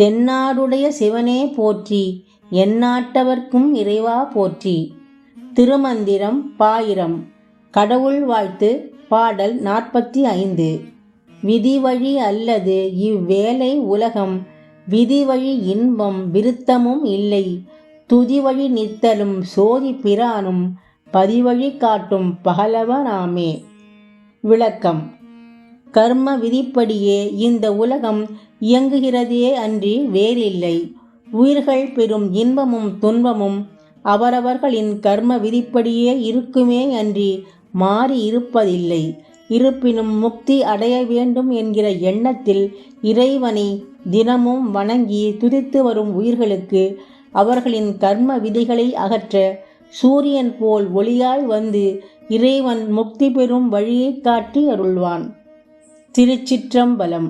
தென்னாடுடைய சிவனே போற்றி எந்நாட்டவர்க்கும் இறைவா போற்றி. திருமந்திரம் பாயிரம். கடவுள் வாழ்த்து பாடல் நாற்பத்தி ஐந்து. விதிவழி அல்லது இவ்வேலை உலகம் விதிவழி இன்பம் விருத்தமும் இல்லை. துதிவழி நித்தலும் சோதி பிரானும் பதிவழி காட்டும் பகலவனாமே விளக்கம். கர்ம விதிப்படியே இந்த உலகம் இயங்குகிறதே அன்றி வேறில்லை. உயிர்கள் பெறும் இன்பமும் துன்பமும் அவரவர்களின் கர்ம விதிப்படியே இருக்குமே அன்றி மாறி இருப்பதில்லை. இருப்பினும் முக்தி அடைய வேண்டும் என்கிற எண்ணத்தில் இறைவனை தினமும் வணங்கி துதித்து வரும் உயிர்களுக்கு அவர்களின் கர்ம விதிகளை அகற்ற சூரியன் போல் ஒளியாய் வந்து இறைவன் முக்தி பெறும் வழியை காட்டி அருள்வான். திருச்சிற்றம்பலம்.